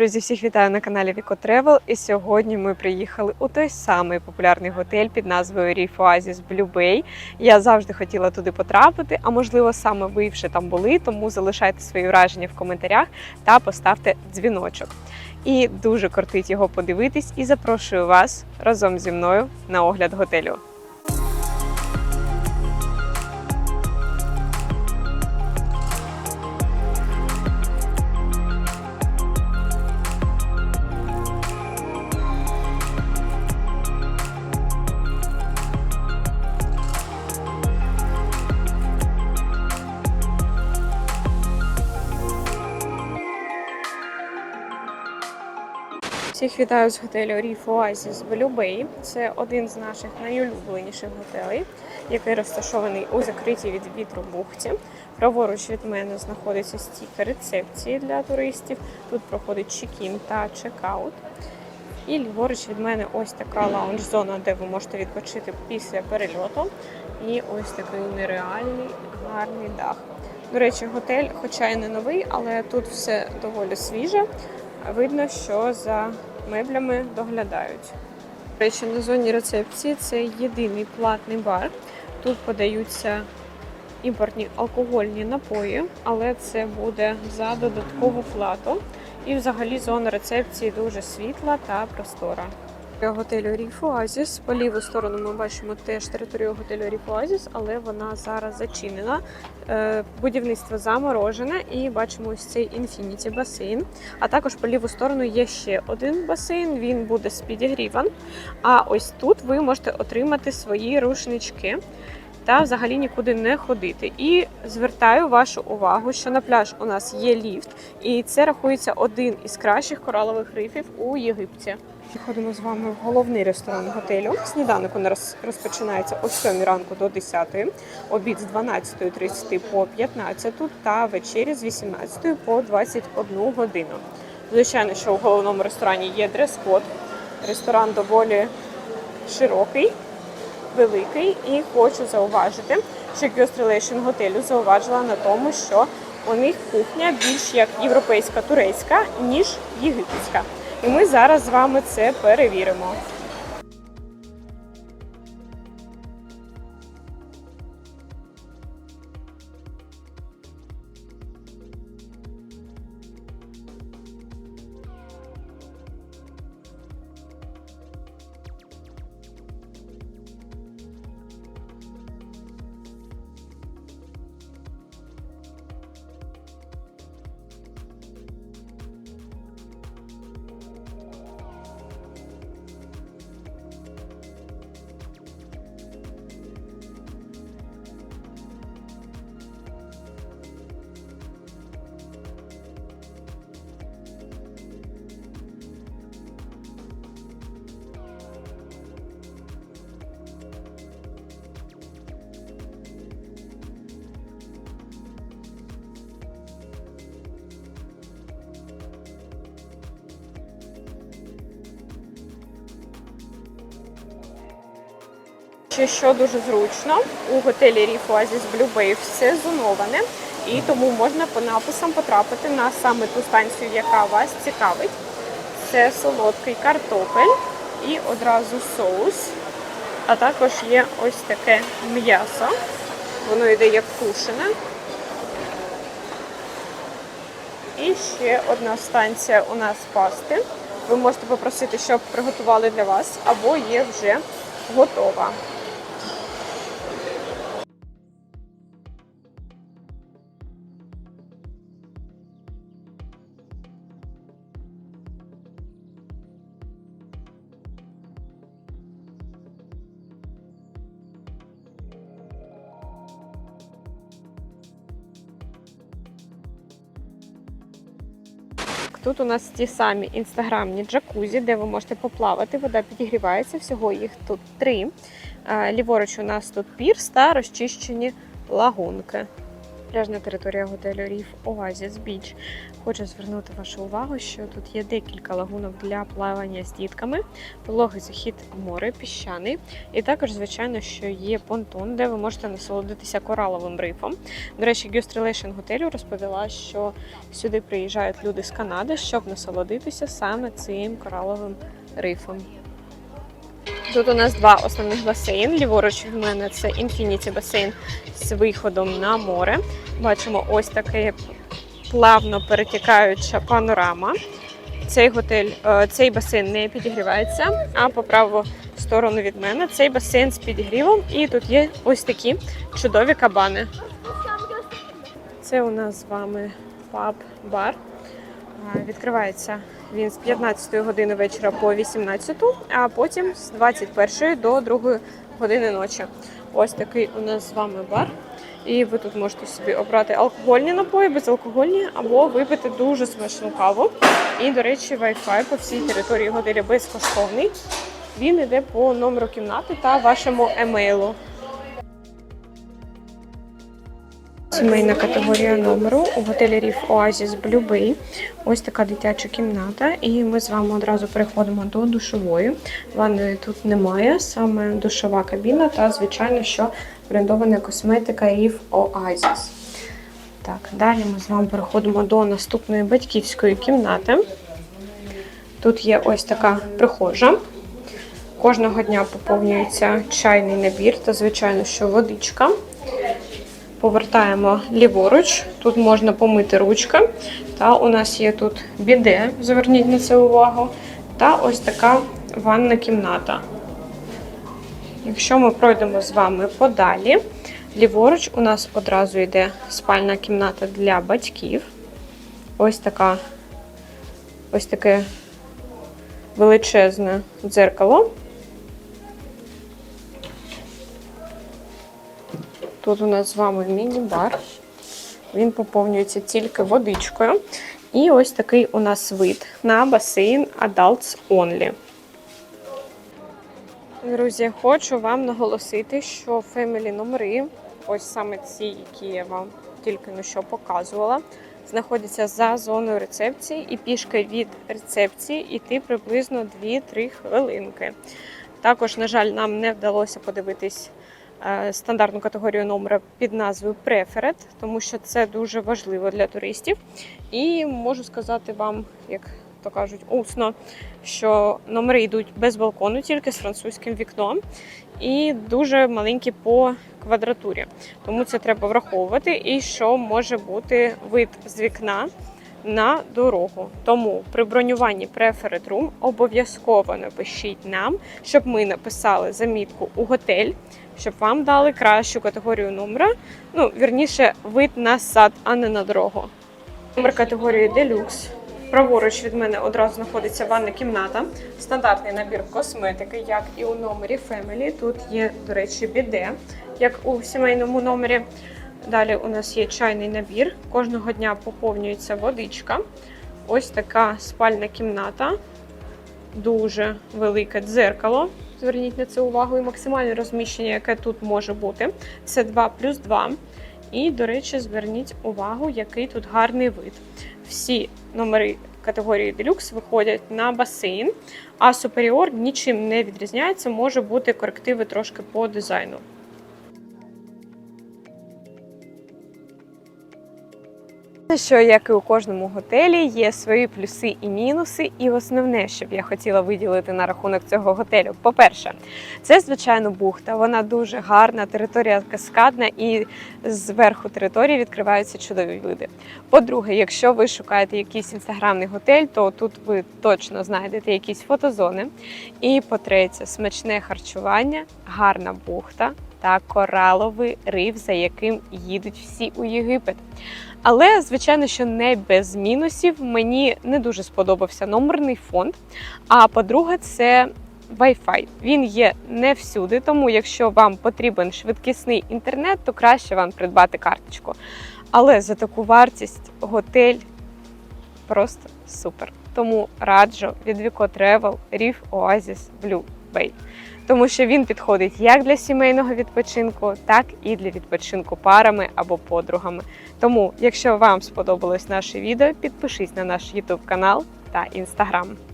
Друзі, всіх вітаю на каналі Vico Travel. І сьогодні ми приїхали у той самий популярний готель під назвою Reef Oasis Blue Bay. Я завжди хотіла туди потрапити, а можливо, саме ви вже там були. Тому залишайте свої враження в коментарях та поставте дзвіночок. І дуже кортить його подивитись. І запрошую вас разом зі мною на огляд готелю. Всіх вітаю з готелю Reef Oasis Blue Bay. Це один з наших найулюбленіших готелей, який розташований у закритій від вітру бухті. Праворуч від мене знаходиться стійка рецепції для туристів. Тут проходить чекін та чекаут. І ліворуч від мене ось така лаунж-зона, де ви можете відпочити після перельоту. І ось такий нереальний гарний дах. До речі, готель, хоча й не новий, але тут все доволі свіже. Видно, що за меблями доглядають. До речі, на зоні рецепції це єдиний платний бар. Тут подаються імпортні алкогольні напої, але це буде за додаткову плату. І взагалі зона рецепції дуже світла та простора. Готелю Reef Oasis. По ліву сторону ми бачимо теж територію готелю Reef Oasis, але вона зараз зачинена. Е, Будівництво заморожене і бачимо ось цей інфініті басейн. А також по ліву сторону є ще один басейн. Він буде з підігрівом. А ось тут ви можете отримати свої рушнички. Та взагалі нікуди не ходити. І звертаю вашу увагу, що на пляж у нас є ліфт, і це рахується один із кращих коралових рифів у Єгипті. Приходимо з вами в головний ресторан готелю. Сніданок у нас розпочинається о 7 ранку до 10, обід з 12.30 по 15 та вечеря з 18 по 21 годину. Звичайно, що в головному ресторані є дрес-код. Ресторан доволі широкий, великий, і хочу зауважити, що Ghost готелю зауважила на тому, що у них кухня більш як європейська турецька, ніж єгипетська. І ми зараз з вами це перевіримо. Ще що дуже зручно, у готелі Reef Oasis Blue Bay все зоноване, і тому можна по написам потрапити на саме ту станцію, яка вас цікавить. Це солодкий картопель і одразу соус. А також є ось таке м'ясо. Воно йде як тушене. І ще одна станція у нас пасти. Ви можете попросити, щоб приготували для вас, або є вже готова. Тут у нас ті самі інстаграмні джакузі, де ви можете поплавати. Вода підігрівається. Всього їх тут три. Ліворуч у нас тут пірс та розчищені лагунки. Пляжна територія готелю Reef Oasis Beach. Хочу звернути вашу увагу, що тут є декілька лагунок для плавання з дітками, пологий захід море, піщаний, і також, звичайно, що є понтон, де ви можете насолодитися кораловим рифом. До речі, Guest Relation готелю розповіла, що сюди приїжджають люди з Канади, щоб насолодитися саме цим кораловим рифом. Тут у нас два основних басейн. Ліворуч від мене це Infinity басейн з виходом на море. Бачимо ось таке плавно перетікаюча панорама. Цей готель, е, цей басейн не підігрівається, а по праву сторону від мене цей басейн з підігрівом. І тут є ось такі чудові кабани. Це у нас з вами паб-бар. Відкривається він з 15 години вечора по 18, а потім з 21 до 2 години ночі. Ось такий у нас з вами бар. І ви тут можете собі обрати алкогольні напої, безалкогольні, або випити дуже смачну каву. І, до речі, Wi-Fi по всій території готелю безкоштовний. Він йде по номеру кімнати та вашому емейлу. Сімейна категорія номеру у готелі Reef Oasis Blue Ось така дитяча кімната, і ми з вами одразу переходимо до душової. Ванної тут немає, саме душова кабіна та, звичайно, що брендована косметика Reef Oasis. Так, далі ми з вами переходимо до наступної батьківської кімнати. Тут є ось така прихожа. Кожного дня поповнюється чайний набір та, звичайно, що водичка. Повертаємо ліворуч. Тут можна помити ручки. Та у нас є тут біде, зверніть на це увагу. Та ось така ванна кімната. Якщо ми пройдемо з вами подалі, ліворуч у нас одразу йде спальна кімната для батьків. Ось така, ось таке величезне дзеркало. Тут у нас з вами міні-бар. Він поповнюється тільки водичкою. І ось такий у нас вид на басейн Adults Only. Друзі, хочу вам наголосити, що фемілі номери, ось саме ці, які я вам тільки ну що показувала, знаходяться за зоною рецепції, і пішки від рецепції йти приблизно 2-3 хвилинки. Також, на жаль, нам не вдалося подивитись стандартну категорію номера під назвою Preferred, тому що це дуже важливо для туристів. І можу сказати вам, як то кажуть, усно, що номери йдуть без балкону, тільки з французьким вікном, і дуже маленькі по квадратурі. Тому це треба враховувати. І що може бути вид з вікна на дорогу. Тому при бронюванні Preferred Room обов'язково напишіть нам, щоб ми написали замітку у готель, щоб вам дали кращу категорію номера. Ну, вірніше, вид на сад, а не на дорогу. Номер категорії Deluxe. Праворуч від мене одразу знаходиться ванна кімната, стандартний набір косметики, як і у номері Family. Тут є, до речі, біде, як у сімейному номері. Далі у нас є чайний набір. Кожного дня поповнюється водичка. Ось така спальна кімната, дуже велике дзеркало. Зверніть на це увагу, і максимальне розміщення, яке тут може бути, це 2 плюс 2. І, до речі, зверніть увагу, який тут гарний вид. Всі номери категорії Deluxe виходять на басейн, а Superior нічим не відрізняється, може бути корективи трошки по дизайну. Що як і у кожному готелі є свої плюси і мінуси, і основне, що б я хотіла виділити на рахунок цього готелю. По-перше, це звичайно бухта. Вона дуже гарна, територія каскадна, і зверху території відкриваються чудові види. По-друге, якщо ви шукаєте якийсь інстаграмний готель, то тут ви точно знайдете якісь фотозони. І по-третє, смачне харчування, гарна бухта та кораловий риф, за яким їдуть всі у Єгипет. Але, звичайно, що не без мінусів. Мені не дуже сподобався номерний фонд. А по-друге, це Wi-Fi. Він є не всюди, тому якщо вам потрібен швидкісний інтернет, то краще вам придбати карточку. Але за таку вартість готель просто супер. Тому раджу від Vico Travel Reef Oasis Blue Bay. Тому що він підходить як для сімейного відпочинку, так і для відпочинку парами або подругами. Тому, якщо вам сподобалось наше відео, підпишись на наш YouTube канал та Instagram.